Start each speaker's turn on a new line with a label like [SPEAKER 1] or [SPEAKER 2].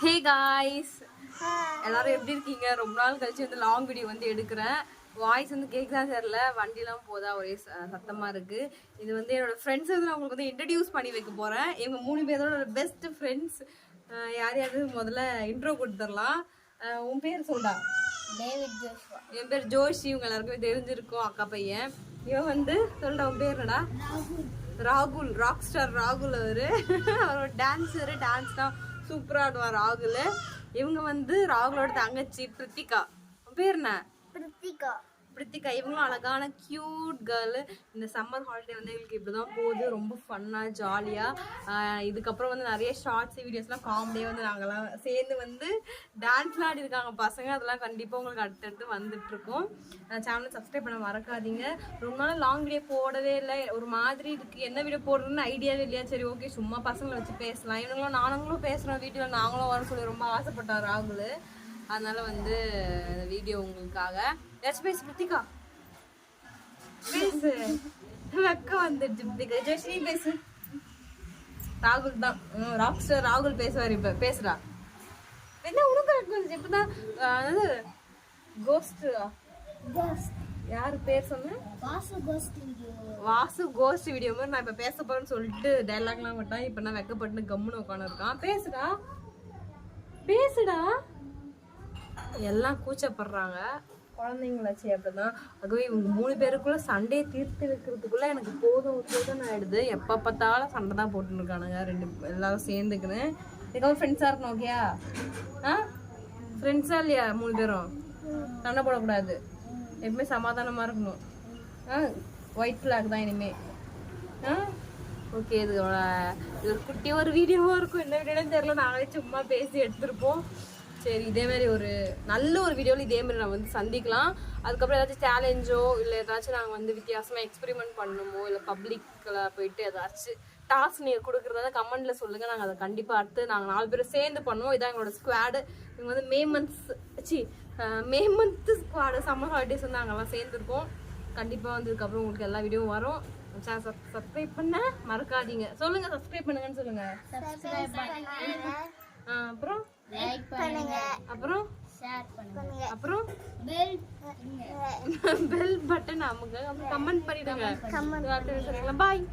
[SPEAKER 1] Hey guys எல்லாரும் எப்படி இருக்கீங்க? ரொம்ப நாள் கழிச்சு வந்து லாங் வீடியோ வந்து எடுக்கிறேன். வாய்ஸ் வந்து கேட்குதா தெரியல. வண்டிலாம் போதா ஒரே ச- சத்தமா இருக்கு. இது வந்து என்னோட ஃப்ரெண்ட்ஸ் வந்து நான் உங்களுக்கு வந்து இன்ட்ரடியூஸ் பண்ணி வைக்க போறேன். இவங்க மூணு பேரோட பெஸ்ட் ஃப்ரெண்ட்ஸ் யார் யாரு முதல்ல இன்ட்ரோ கொடுத்துடலாம். உன் பேர் சொல்டா.
[SPEAKER 2] டேவிட் ஜோஷ்வா
[SPEAKER 1] என் பேர் ஜோஷி. இவங்க எல்லாருக்குமே தெரிஞ்சிருக்கும் அக்கா பையன். இவன் வந்து சொல்டா உன் பேர் என்னடா? ராகுல். ராக் ஸ்டார் ராகுல் அவரு. அவரோட டான்ஸரு டான்ஸ் தான் சூப்பரா ஆடுவான் ராகுல். இவங்க வந்து ராகுலோட தங்கச்சி பிரித்திகா. பேர் என்ன?
[SPEAKER 2] பிரித்திகா.
[SPEAKER 1] பிரித்திகா இவங்களும் அழகான கியூட் கேர்ளு இந்த சம்மர் ஹாலிடே வந்து எங்களுக்கு இப்படிதான் போகுது. ரொம்ப ஃபன்னாக ஜாலியாக இதுக்கப்புறம் வந்து நிறைய ஷார்ட்ஸ் வீடியோஸ்லாம் காமெடியாக வந்து நாங்கள்லாம் சேர்ந்து வந்து டான்ஸ்லாம் ஆடி இருக்காங்க பசங்க. அதெல்லாம் கண்டிப்பாக உங்களுக்கு அடுத்தடுத்து வந்துட்டுருக்கோம். சேனலை சப்ஸ்கிரைப் பண்ண மறக்காதீங்க. ரொம்ப நாள் லாங் வீடியோ போடவே இல்லை. ஒரு மாதிரி இருக்குது என்ன வீடியோ போடுறதுன்னு ஐடியாவே இல்லையா? சரி ஓகே சும்மா பசங்களை வச்சு பேசலாம். இவங்களும் நானுங்களும் பேசுகிறோம் வீடியோவில் நாங்களும் வர சொல்லி ரொம்ப ஆசைப்பட்டார் ராகுல். அதனால் வந்து இந்த வீடியோ உங்களுக்காக ஏதாச்சும் பேசு பிரித்திகா பேசு அக்கா வந்துடுச்சு பிரித்திகா ஜெயஸ்ரீ பேசு. ராகுல் தான். ராக் ஸ்டார் ராகுல் பேசுவார் இப்ப. பேசுறா என்ன உனக்கு கொஞ்சம் இப்பதான் அதாவது கோஸ்ட் யாரு பேர் சொன்ன?
[SPEAKER 2] Vasu ghost video
[SPEAKER 1] Vasu ghost video மாதிரி நான் இப்ப பேச போறேன்னு சொல்லிட்டு டைலாக்லாம் விட்டான் இப்ப நான் வெக்கப்பட்டு கம்முன்னு உட்காந்து இருக்கான் பேசுடா. பேசுடா. எல்லாம் கூச்சப்படுறாங்க. குழந்தைங்களாச்சு அப்படிதான் அதுவே இவங்க மூணு பேருக்குள்ள சண்டையை தீர்த்து வைக்கிறதுக்குள்ள எனக்கு போதும் போதும் ஆயிடுது எப்ப பார்த்தாலும் சண்டை தான் போட்டுன்னு இருக்கானுங்க ரெண்டு எல்லாரும் சேர்ந்துக்கின்னு. இதுக்கப்புறம் ஃப்ரெண்ட்ஸா இருக்கணும் ஓகேயா ஆ? ஃப்ரெண்ட்ஸா இல்லையா மூணு பேரும்? சண்டை போடக்கூடாது. எப்பவுமே சமாதானமா இருக்கணும். ஆ? ஒயிட் ஃப்ளாக் தான் இனிமே. ஆ? ஓகே இது இது ஒரு குட்டி ஒரு வீடியோவாக இருக்கும். என்ன வீடியோன்னு தெரியல. நாங்களே சும்மா பேசி எடுத்திருப்போம். சரி இதே மாதிரி ஒரு நல்ல ஒரு வீடியோவில் இதே மாதிரி நம்ம வந்து சந்திக்கலாம். அதுக்கப்புறம் ஏதாச்சும் சேலஞ்சோ இல்லை ஏதாச்சும் நாங்கள் வந்து வித்தியாசமாக எக்ஸ்பெரிமெண்ட் பண்ணணுமோ இல்லை பப்ளிக்கில் போயிட்டு ஏதாச்சும் டாஸ்க் நீங்கள் கொடுக்குறதா கமெண்ட்ல சொல்லுங்கள் நாங்கள் அதை கண்டிப்பாக அடுத்து நாங்கள் நாலு பேரும் சேர்ந்து பண்ணுவோம். இதான் எங்களோட ஸ்குவாடு இவங்க வந்து May months C May month squad summer holidays வந்து நாங்கள்லாம் சேர்ந்துருக்கோம் கண்டிப்பாக வந்து இதுக்கப்புறம் உங்களுக்கு எல்லா வீடியோவும் வரும். சப்ஸ்கிரைப் பண்ண மறக்காதீங்க. சொல்லுங்க சப்ஸ்கிரைப் பண்ணுங்கன்னு சொல்லுங்க.
[SPEAKER 2] சப்ஸ்கிரைப் பண்ணுங்க
[SPEAKER 1] ஆ, அப்புறம்?
[SPEAKER 2] லைக் பண்ணுங்க.
[SPEAKER 1] அப்புறம்?
[SPEAKER 2] ஷேர் பண்ணுங்க.
[SPEAKER 1] அப்புறம்?
[SPEAKER 2] பெல்
[SPEAKER 1] பெல் பட்டன் அமுங்க கமெண்ட் பண்ணிடுங்க. பாய்